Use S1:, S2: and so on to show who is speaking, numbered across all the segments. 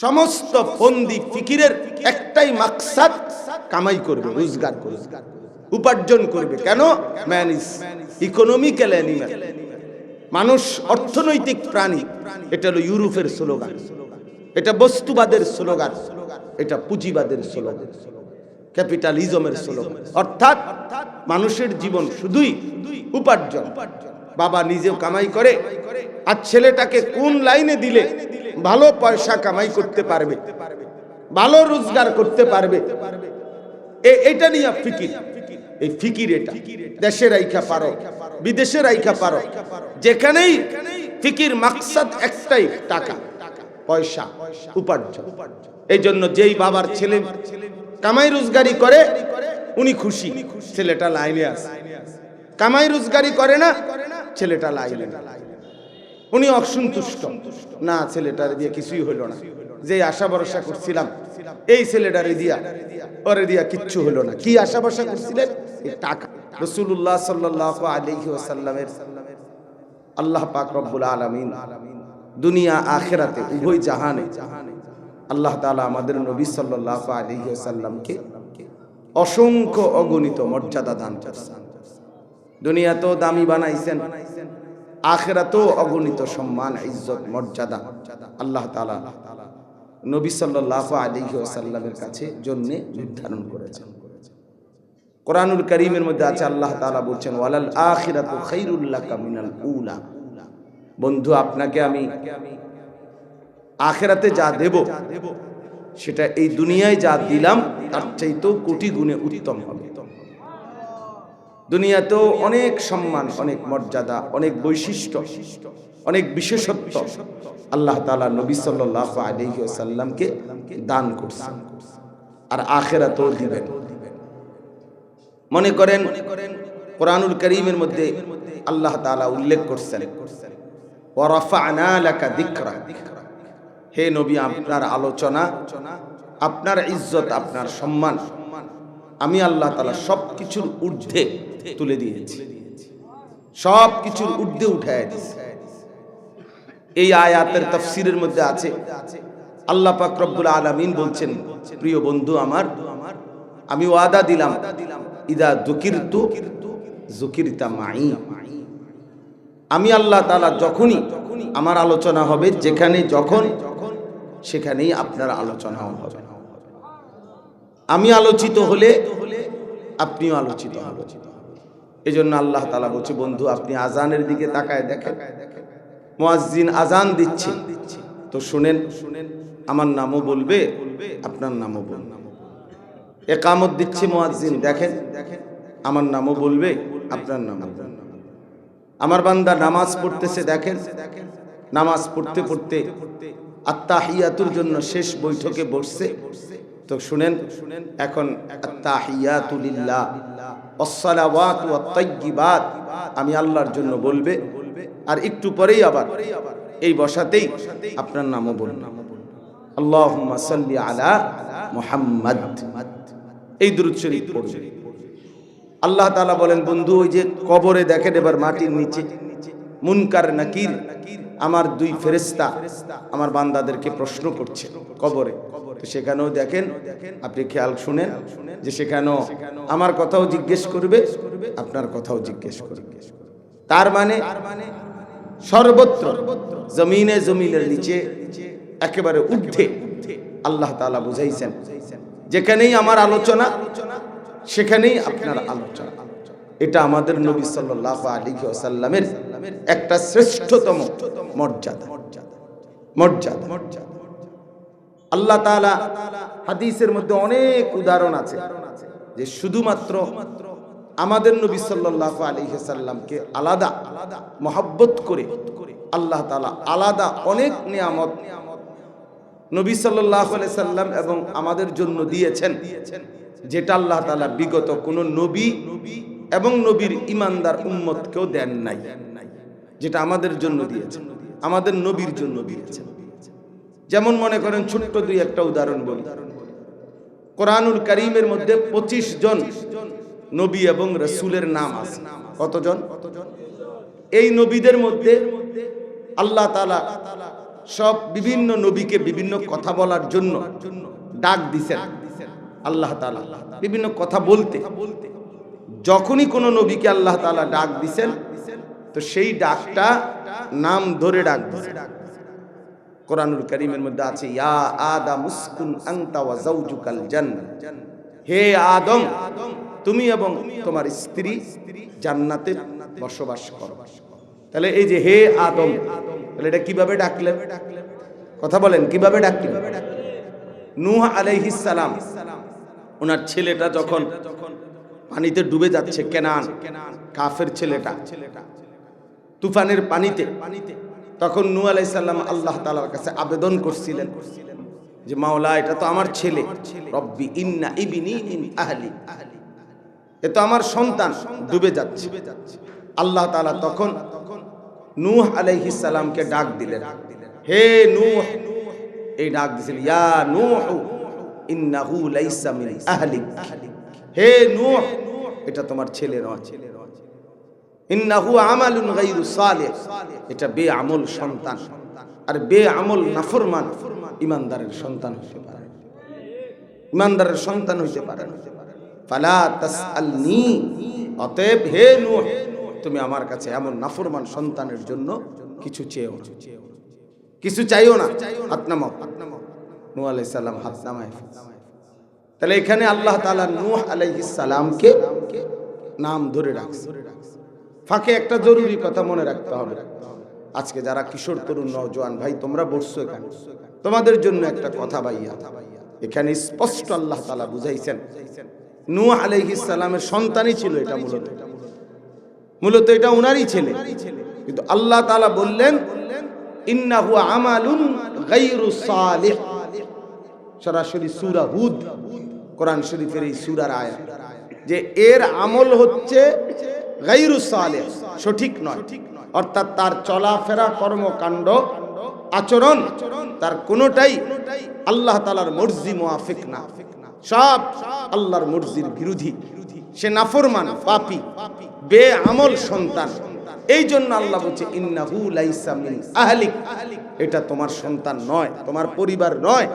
S1: সমস্ত ফন্দি ফিকিরের একটাই মাকসাদ, কামাই করবে, রোজগার করবে, উপার্জন করবে। কেন? ম্যান ইজ ইকোনমিক্যাল অ্যানিম্যাল মানুষ অর্থনৈতিক প্রাণী। এটা হলো ইউরোপের স্লোগান। এটা বস্তুবাদের স্লোগান। এটা পুঁজিবাদের স্লোগান। ক্যাপিটালিজমের স্লোগান। অর্থাৎ মানুষের জীবন শুধুই উপার্জন। বাবা নিজেও কামাই করে। আর ছেলেটাকে কোন লাইনে দিলে ভালো পয়সা কামাই করতে পারবে, ভালো রোজগার করতে পারবে। এটা নিয়ে ফিকির, এই ফিকির এটা। দেশে রাইখা পারো, বিদেশে রাইখা পারো, যেখানেই ফিকির মাকসাদ একটাই, টাকা, পয়সা, উপার্জন। এই জন্য যেই বাবার ছেলে কামাই রোজগারি করে, উনি খুশি, ছেলেটা লাইনে আছে। কামাই রোজগারি করে না, ছেলেটা লাইনে। উনি অসন্তুষ্ট। না, ছেলেটার দিয়ে কিছুই হলো না। যে আশা ভরসা করছিলাম, এই ছেলেটারে দিয়া, ওরে দিয়া কিচ্ছু হলো না। কি আশা ভরসা করছিলেন? টাকা। রসুল্লাহ সাল্লাহ আলহি ওসাল্লামের আল্লাহ পাক রব্বুল আলমিন দুনিয়া আখেরাতে, উভয় জাহানে আল্লাহ তালা আমাদের নবী সাল্লাহ আলহি ওসাল্লামকে অসংখ্য অগণিত মর্যাদা দান করছেন। তো দামি বানাইছেন। আখেরাতেও অগণিত সম্মান, ইজ্জত, মর্যাদা আল্লাহ তাআলা নবী সাল্লাল্লাহু আলাইহি ওয়াসাল্লামের কাছে জন্যে নির্ধারণ করেছেন। কোরআনুল করিমের মধ্যে আছে, আল্লাহ তাআলা বলছেন, ওয়ালাল আখিরাতু খাইরুল লাকা মিনাল উলা। বন্ধু, আপনাকে আমি আখেরাতে যা দেব, সেটা এই দুনিয়ায় যা দিলাম, তার চাইতেও কোটি গুণে উত্তম হবে। দুনিয়াতেও অনেক সম্মান, অনেক মর্যাদা, অনেক বৈশিষ্ট্য, অনেক বিশেষত্ব আল্লাহ তালা নবী সাল্লাহ দান করছেন আর আখেরাতেও দিবেন মনে করেন, কোরআনুল করিমের মধ্যে আল্লাহ তালা উল্লেখ করছেন। হে নবী, আপনার আলোচনা, আপনার ইজ্জত, আপনার সম্মান, আমি আল্লাহ তালা সব কিছুর ঊর্ধ্বে তুলে দিয়েছি। সব কিছুর ঊর্ধ্বে উঠায় দিয়েছি। এই আয়াতের তফসিরের মধ্যে আছে, আল্লাহ পাক রব্বুল আলামিন বলছেন, প্রিয় বন্ধু আমার, আমি ওয়াদা দিলাম, ইদা দুকিরতু জুকিরতা মাই আমি আল্লাহ তাআলা যখনই আমার আলোচনা হবে, যেখানে যখন, সেখানেই আপনার আলোচনাও হবে। আমি আলোচিত হলে আপনিও আলোচিত হবেন। এই জন্য আল্লাহ তালা বলছে, বন্ধু, আপনি আজানের দিকে তাকায় দেখেন। মুয়াজ্জিন আজান দিচ্ছে। তো শুনেন শুনেন আমার নামও বলবে, আপনার নামও বলবে। একামত দিচ্ছে মুয়াজ্জিন, দেখেন দেখেন আমার নামও বলবে, আপনার বলবে। আমার বান্দা নামাজ পড়তেছে, দেখেন, নামাজ পড়তে পড়তে আত্মাহিয়াতুর জন্য শেষ বৈঠকে বসছে। তো শুনেন শুনেন এখন আত্তাহিয়াতুলিল্লাহ আমি আল্লাহর জন্য বলবে, আর একটু পরেই আবার এই বসাতেই আপনার নামও বলুন আল্লাহ এই দুরূদ শরীফ আল্লাহ তালা বলেন, বন্ধু, ওই যে কবরে দেখেন, এবার মাটির নিচে মুনকার নাকির আমার দুই ফেরেস্তা আমার বান্দাদেরকে প্রশ্ন করছে কবরে। সেখানেও দেখেন, আপনি খেয়াল শুনেন যে সেখানেও আমার কথাও জিজ্ঞেস করবে, আপনার কথাও জিজ্ঞেস করবে। তার মানে সর্বত্র জমিনে জমিনের নিচে একেবারে ঊর্ধ্বে আল্লাহ তাআলা বুঝাইছেন, যেখানেই আমার আলোচনা, সেখানেই আপনার আলোচনা। এটা আমাদের নবী সাল্লাহ আলী ওসাল্লামের একটা শ্রেষ্ঠতম মর্যাদা। মর্যাদা। আল্লাহ তাআলা হাদিসের মধ্যে অনেক উদাহরণ আছে যে শুধুমাত্র আমাদের নবী সাল্লাহ আলী সাল্লামকে আলাদা মহাব্বত করে আল্লাহ তাআলা আলাদা অনেক নিয়ামত নবী সাল্লাহ সাল্লাম এবং আমাদের জন্য দিয়েছেন, যেটা আল্লাহ তালা বিগত কোন নবী এবং নবীর ইমানদার উম্মতকেও দেন নাই, যেটা আমাদের জন্য দিয়েছেন, আমাদের নবীর জন্য দিয়েছেন। যেমন মনে করেন ছোট্ট দুই একটা উদাহরণ বলি। কোরআনুল করিমের মধ্যে পঁচিশ জন নবী এবং রসুলের নাম আছে। কতজন? এই নবীদের মধ্যে আল্লাহ তালা সব বিভিন্ন নবীকে বিভিন্ন কথা বলার জন্য ডাক দিছেন। আল্লাহ তাআলা বিভিন্ন কথা বলতে। যখনই কোনো নবীকে আল্লাহ তালা ডাক দিছেন, তো সেই ডাকটা নাম ধরে ডাক কোরআনুল করিমের মধ্যে আছে, ইয়া যাওজুকাল জান্নাহ হে আদম, তুমি এবং তোমার স্ত্রী জান্নাতে বসবাস করো। তাহলে এই যে হে আদম, তাহলে এটা কীভাবে ডাকলেন? কথা বলেন, কীভাবে ডাকলেন? নূহ আলাইহিস সালাম, ওনার ছেলেটা যখন পানিতে ডুবে যাচ্ছে কেনান, কাফের ছেলেটা। তুফানের পানিতে। তখন নু আলাইহিস সালাম আল্লাহ তালার কাছে আবেদন করছিলেন যে, মাওলা, এটা তো আমার ছেলে। রব্বি ইন্না আহলি। এ তো আমার সন্তান, ডুবে যাচ্ছে। আল্লাহ তাআলা তখন নূহ আলাইহিস সালামকে ডাক দিলেন। হে নূহ। এই ডাক দিয়েছেন ইয়া নূহ, ইন্নাহু লাইসা মিন আহলিক। হে নূহ। এটা তোমার ছেলে নয়। এটা বে আমল সন্তান। আর বে আমল নাফরমান ইমানদারের সন্তান হতে পারে ইমানদারের সন্তান হইতে পারে তুমি আমার কাছে এমন নাফরমান সন্তানের জন্য কিছু চেয়েও না। কিছু চাইও না। হাত নামাও। আলাইহিস সালাম হাত নামায় তাহলে এখানে আল্লাহ তাআলা নূহ আলাইহিস সালামকে নাম ধরে রাখছে। ফাঁকে একটা জরুরি কথা মনে রাখতে হবে। আজকে যারা কিশোর, তরুণ, নওজোয়ান, ভাই, তোমরা বসছো এখানে। তোমাদের জন্য একটা কথা ভাইয়া। এখানে স্পষ্ট আল্লাহ তাআলা বুঝাইছেন, নূহ আলাইহিস সালামের সন্তানই ছিল এটা মূলত। মূলত এটা উনারই ছেলে। কিন্তু আল্লাহ তালা বললেন সরাসরি সূরা হুদ। কোরআন শরীফের এই সূরার আয়াত, যে এর আমল হচ্ছে সঠিক নয়। অর্থাৎ তার চলাফেরা কর্মকাণ্ড, আচরণ, তার কোনোটাই আল্লাহ তাআলার মর্জি মুআফিক না। সব আল্লাহর মর্জির বিরোধী। সে নাফরমান, পাপী বে আমল সন্তান। এই জন্য আল্লাহ বলছে, ইন্নাহু লাইসা মিন আহলিক। এটা তোমার সন্তান নয়, তোমার পরিবার নয়।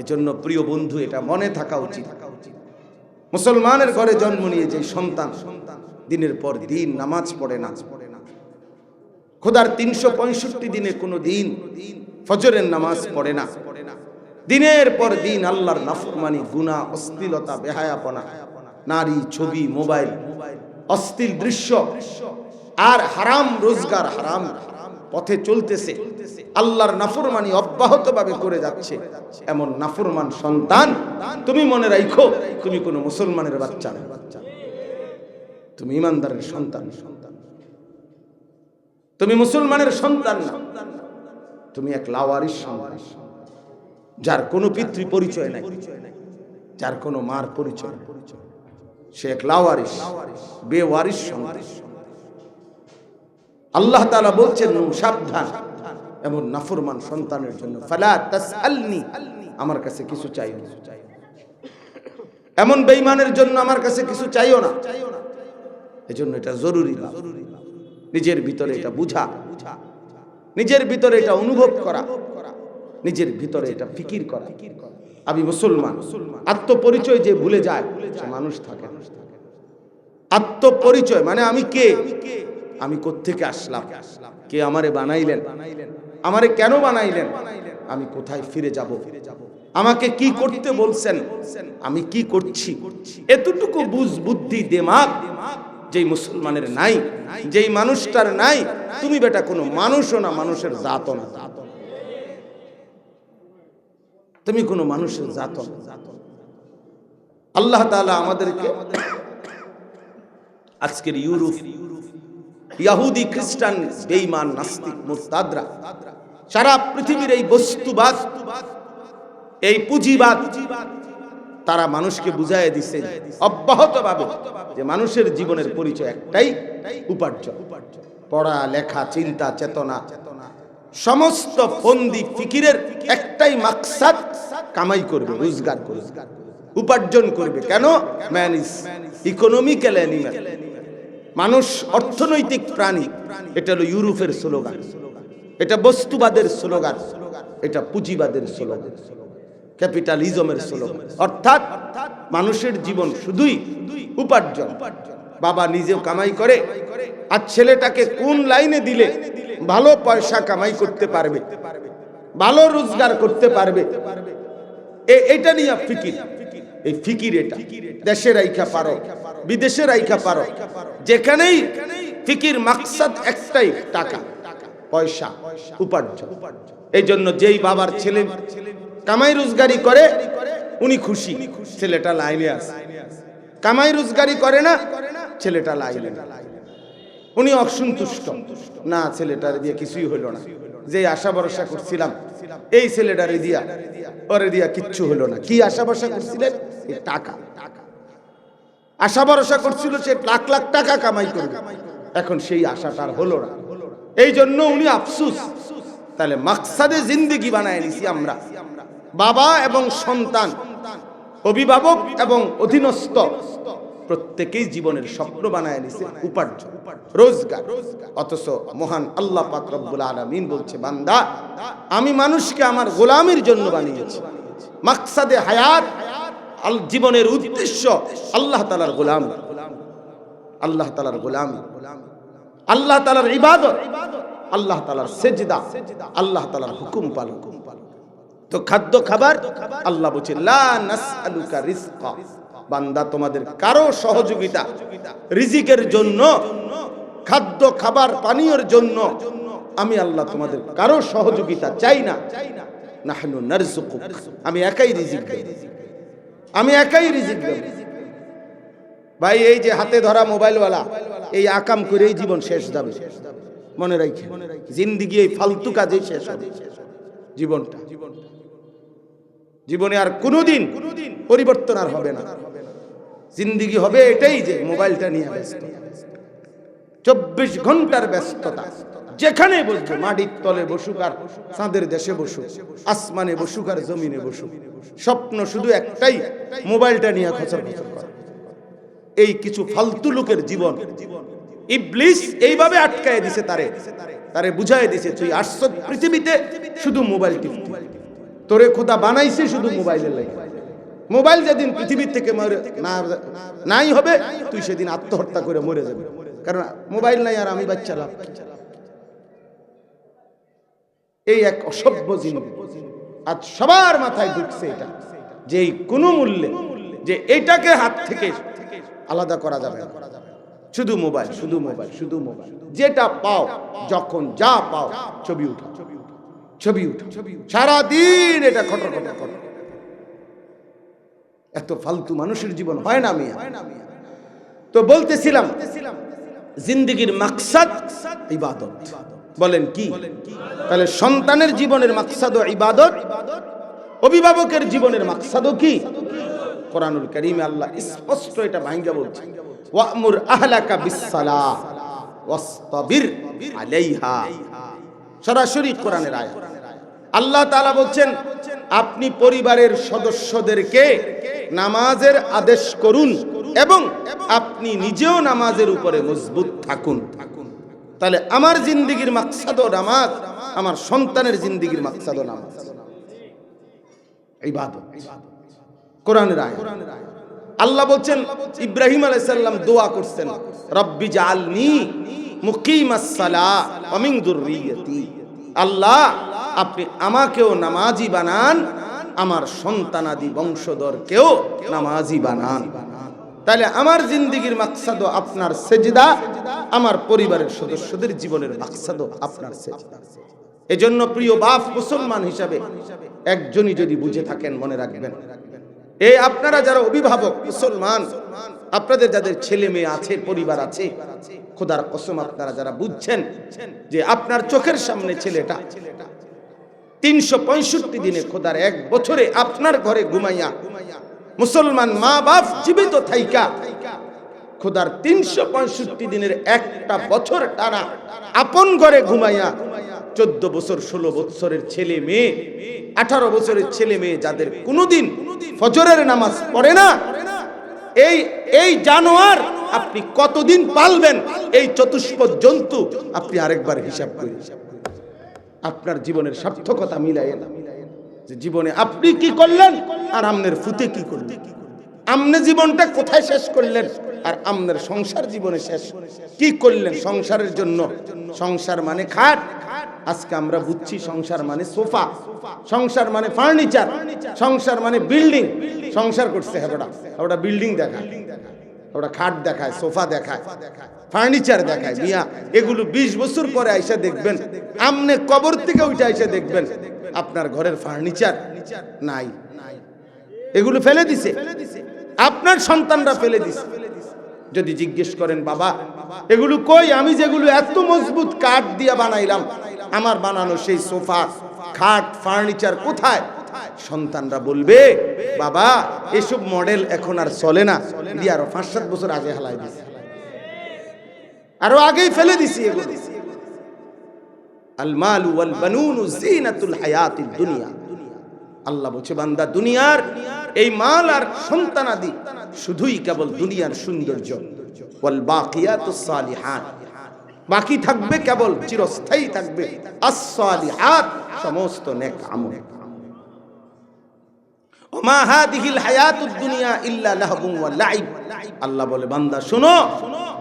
S1: এজন্য প্রিয় বন্ধু, এটা মনে থাকা উচিত। মুসলমানের ঘরে জন্ম নিয়ে যে সন্তান, দিনের পর দিন নামাজ পড়ে না। খোদার তিনশো পঁয়ষট্টি দিনে কোনো দিন ফজরের নামাজ পড়ে না। দিনের পর দিন আল্লাহর নাফরমানি, গুনাহ, অশ্লীলতা, বেহায়াপনা, নারী, ছবি, মোবাইল অস্থির দৃশ্য, আর হারাম, রোজগার হারাম পথে চলতেছে। আল্লাহর নাফরমানি অব্যাহতভাবে করে যাচ্ছে। এমন নাফরমান সন্তান তুমি মনে রাখো তুমি কোনো মুসলমানের বাচ্চা না। তুমি ইমানদারের সন্তান। সন্তান তুমি মুসলমানের সন্তান না। তুমি এক লাওয়ারিস সন্তান, যার কোনো পিতৃ পরিচয় নাই, যার কোনো মার পরিচয়। সে এক লাওয়ারিস, বেওয়ারিস সন্তান। আল্লাহ তাআলা বলছেন সাবধান এমন নাফরমান সন্তানের জন্য। আমার কাছে কিছু চাইও না। এমন বেঈমানের জন্য আমার কাছে কিছু চাইও না। এজন্য এটা জরুরি নিজের ভিতরে এটা বুঝা। নিজের ভিতরে এটা অনুভব করা। নিজের ভিতরে এটা ফিকির করা। আমি মুসলমান। আত্মপরিচয় যে ভুলে যায়, সে মানুষ থাকে আত্মপরিচয় মানে আমি কে? আমি কোত্থেকে আসলাম? কে আমারে বানাইলেন বানাইলেন? আমারে কেন বানাইলেন? আমি কোথায় ফিরে যাব? আমাকে কি করতে বলছেন? আমি কি করছি? এতটুকু বুঝ বুদ্ধি দেমাগ যেই মুসলমানের নাই যেই মানুষটার নাই তুমি বেটা কোনো মানুষও না মানুষের জাতও না। তুমি কোনো মানুষের জাত আল্লাহ তাআলা আমাদেরকে আজকের ইউরোপ ইয়াহুদি খ্রিস্টান, বেঈমান, নাস্তিক মুরতাদরা সারা পৃথিবীর এই বস্তুবাদ, এই পুঁজিবাদ, তারা মানুষকে বুঝাইয়া দিছে অব্যাহতভাবে যে মানুষের জীবনের পরিচয় একটাই উপার্জন। পড়া, লেখা, চিন্তা, চেতনা, সমস্ত ফন্দি ফিকিরের একটাই মাকসাদ, কামাই করবে, রোজগার করবে, উপার্জন করবে। কেন? ম্যান ইজ ইকোনমিক্যাল অ্যানিম্যাল মানুষ অর্থনৈতিক প্রাণী, এটা হলো ইউরোপের স্লোগান। এটা বস্তুবাদের স্লোগান, এটা পুঁজিবাদের স্লোগান। ক্যাপিটালিজমের স্লোগান। অর্থাৎ মানুষের জীবন শুধুই উপার্জন। বাবা নিজেও কামাই করে, আর ছেলেটাকে কোন লাইনে দিলে ভালো পয়সা কামাই করতে পারবে, ভালো রোজগার করতে পারবে? এটা নিয়ে ফিকির। এই ফিকির এটা। দেশে রাইখা পারো। বিদেশে রাইখা পারো। যেখানেই ফিকির মাকসাদ একটাই, টাকা, পয়সা, উপার্জন। এই জন্য যেই বাবার ছেলে কামাই রোজগারি করে, উনি খুশি, ছেলেটা লাইনে আছে। কামাই রোজগারি করে না, ছেলেটা লাইনে উনি অসন্তুষ্ট। না, ছেলেটার দিয়ে কিছুই হলো না। যে আশা ভরসা করছিলাম, এই ছেলেটারে দিয়া, ওরে দিয়া কিচ্ছু হলো না। কি আশা ভরসা করছিলেন? টাকা। আশা ভরসা করছিল সে লাখ লাখ টাকা কামাই করবে। এখন সেই আশাটার হলো না। এই জন্য উনি আফসুস। তাহলে মাকসাদে জিন্দিগি বানায় নিছি আমরা। বাবা এবং সন্তান, অভিভাবক এবং অধীনস্থ, প্রত্যেকেই জীবনের স্বপ্ন বানায় নিছে উপার্জন, রোজগার। অথচ মহান আল্লাহ পাক রব্বুল আলামিন বলছে, বান্দা, আমি মানুষকে আমার গোলামের জন্য বানিয়েছি। মাকসাদে হায়াত জীবনের উদ্দেশ্য আল্লাহ তালার গোলাম। আল্লাহ তালার গোলাম। আল্লাহ তালার ইবাদত। আল্লাহ তালার সেজদা। আল্লাহ তালার হুকুম পালন। তো খাদ্য খাবার? আল্লাহ বলছে বান্দা, তোমাদের কারও সহযোগিতা, রিজিকের জন্য, খাদ্য খাবার পানীয়র জন্য, আমি আল্লাহ তোমাদের কারও সহযোগিতা চাই না। আমি একাই রিজিক আমি একাই রিজিক দেব। ভাই, এই যে হাতে ধরা মোবাইলওয়ালা, এই আকাম করেই জীবন শেষ যাবে। মনে রাখে জিন্দিগি এই ফালতু কাজেই শেষ হবে। জীবনটা। জীবনে আর কোনোদিন পরিবর্তন আর হবে না। জিন্দিগি হবে এটাই যে মোবাইলটা নিয়ে ব্যস্ত। চব্বিশ ঘণ্টার ব্যস্ততা। যেখানে বসবো মাটির তলে বসুক আর চাঁদের দেশে বসুক, আসমানে বসুক আর জমিনে বসুক, স্বপ্ন শুধু একটাই, মোবাইলটা নিয়ে খচর খচর করা। এই কিছু ফালতু লোকের জীবন, ইবলিস এইভাবে আটকায় দিছে তারে। তারে বুঝায় দিছে, তুই আসছ পৃথিবীতে শুধু মোবাইল টিপতে। তোরে খোদা বানাইছে শুধু মোবাইলের লাগে মোবাইল যেদিন পৃথিবীর থেকে মরে নাই হবে, তুই সেদিন আত্মহত্যা করে মরে যাবে। কারণ মোবাইল নাই আর আমি বাচ্চা লাভ? এই এক অসভ্য জিনিস আজ সবার মাথায় ঢুকছে এটা, যে কোনো মূল্যে, যে এটাকে হাত থেকে আলাদা করা যাবে শুধু মোবাইল শুধু মোবাইল শুধু মোবাইল। যেটা পাও, যখন যা পাও, ছবি উঠাও। ছবি উঠাও। সারাদিন এটা খটর খটর খটর এত ফালতু মানুষের জীবন হয় না মিয়া। তো বলতেছিলাম, জিন্দিগির মাকসাদ ইবাদত। বলেন কি? তাহলে সন্তানের জীবনের মাকসাদ ইবাদত, অভিভাবকের জীবনের মাকসাদও কি? কোরআনুল করিমে আল্লাহ স্পষ্ট এটা ভাঙ্গা বলছে। ওয়ামুর আহলাকা বিসসালাহ, ওয়াসতাবির আলাইহা। সরাসরি কোরআনের আয়াত। আল্লাহ তাআলা বলছেন, আপনি পরিবারের সদস্যদেরকে নামাজের আদেশ করুন এবং আপনি নিজেও নামাজের উপরে মজবুত থাকুন। তাহলে আমার জিন্দিগির মাকসাদও নামাজ, আমার সন্তানের জিন্দিগির মাকসাদও নামাজ। ইবাদত। কোরআনের আয়াত। আল্লাহ বলছেন, ইব্রাহিম আলাইসাল্লাম দোয়া করছেন, রব্বি জালনি মুকিমাস সালাহ ওয়া মিন আল্লাহ, আপনি আমাকেও নামাজি বানান, আমার সন্তানাদি বংশধরকেও নামাজি বানান। তাহলে আমার জিন্দিগির মাকসাদ আপনার সেজদা, আমার পরিবারের সদস্যদের জীবনের মাকসাদ আপনার সেজদা। এজন্য প্রিয় বাপ মুসলমান হিসাবে একজনই যদি বুঝে থাকেন, মনে রাখবেন। এই আপনারা যারা অভিভাবক মুসলমান, আপনাদের যাদের ছেলে মেয়ে আছে, পরিবার আছে, খোদার কসম আপনারা যারা বুঝছেন যে আপনার চোখের সামনে ছেলেটা তিনশো পঁয়ষট্টি দিনে খোদার এক বছরে আপনার ঘরে ঘুমাইয়া মুসলমান মা বাপ জীবিত থাইকা। খোদার তিনশো পঁয়ষট্টি দিনের একটা বছর টানা আপন ঘরে ঘুমাইয়া চোদ্দ বছর, ষোলো বছরের ছেলে মেয়ে, আঠারো বছরের ছেলে মেয়ে যাদের কোনোদিন ফজরের নামাজ পড়ে না, এই এই জানোয়ার আপনি কতদিন পালবেন? এই চতুষ্প জন্তু আপনি আরেকবার হিসাব করে। আপনার জীবনের সার্থকতা মিলাইয়েন জীবনে আপনি কি করলেন? আর আমনের ফুতে কি করলেন? আমনে জীবনটা কোথায় শেষ করলেন? আর আমনের সংসার জীবনে শেষ কি করলেন? সংসারের জন্য। সংসার মানে খাট। আজকে আমরা বুঝছি সংসার মানে সোফা। সংসার মানে ফার্নিচার। সংসার মানে বিল্ডিং। সংসার করছে হেবড়া ওটা বিল্ডিং দেখায় ওটা খাট দেখায়, সোফা দেখায়, ফার্নিচার দেখায়। মিয়া, এগুলো বিশ বছর পরে আইসা দেখবেন। আমনে কবর থেকে উঠে আইসা দেখবেন। আপনার ঘরের ফার্নিচার নাই। এগুলো ফেলে দিছে। আপনার সন্তানরা ফেলে দিছে। যদি জিজ্ঞেস করেন, বাবা, এগুলো কই? আমি যেগুলো এত মজবুত কাঠ দিয়া বানাইলাম, আমার বানানো সেই সোফা, খাট, ফার্নিচার কোথায়? সন্তানরা বলবে, বাবা, এসব মডেল এখন আর চলে না। দিয়ে আরও পাঁচ সাত বছর আগে হালাই দিছে। আরও আগেই ফেলে দিছি আল্লাহ বলছে, বান্দা, দুনিয়ার এই মাল আর সন্তানাদি শুধুই কেবল দুনিয়ার সৌন্দর্য। বাকি থাকবে কেবল চিরস্থায়ী থাকবে। সমস্ত নেক আমল। ওমা হাদিহিল দুনিয়া ইল্লা লাইব। আল্লাহ বলে, বান্দা, শোনো,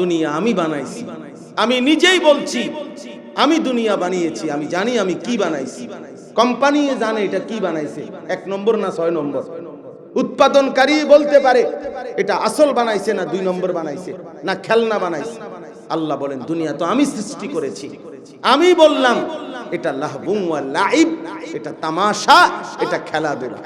S1: দুনিয়া আমি বানাইছি। আমি নিজেই বলছি, আমি দুনিয়া বানিয়েছি, আমি জানি আমি কি বানাইছি। কোম্পানি জানে এটা কি বানাইছে। এক নম্বর না ছয় নম্বর? উৎপাদনকারী বলতে পারে, এটা আসল বানাইছে না দুই নম্বর বানাইছে, না খেলনা বানাইছে। আল্লাহ বলেন, দুনিয়া তো আমি সৃষ্টি করেছি। আমি বললাম, এটা লাহবুম লাইব, এটা তামাশা, এটা খেলাধুলা।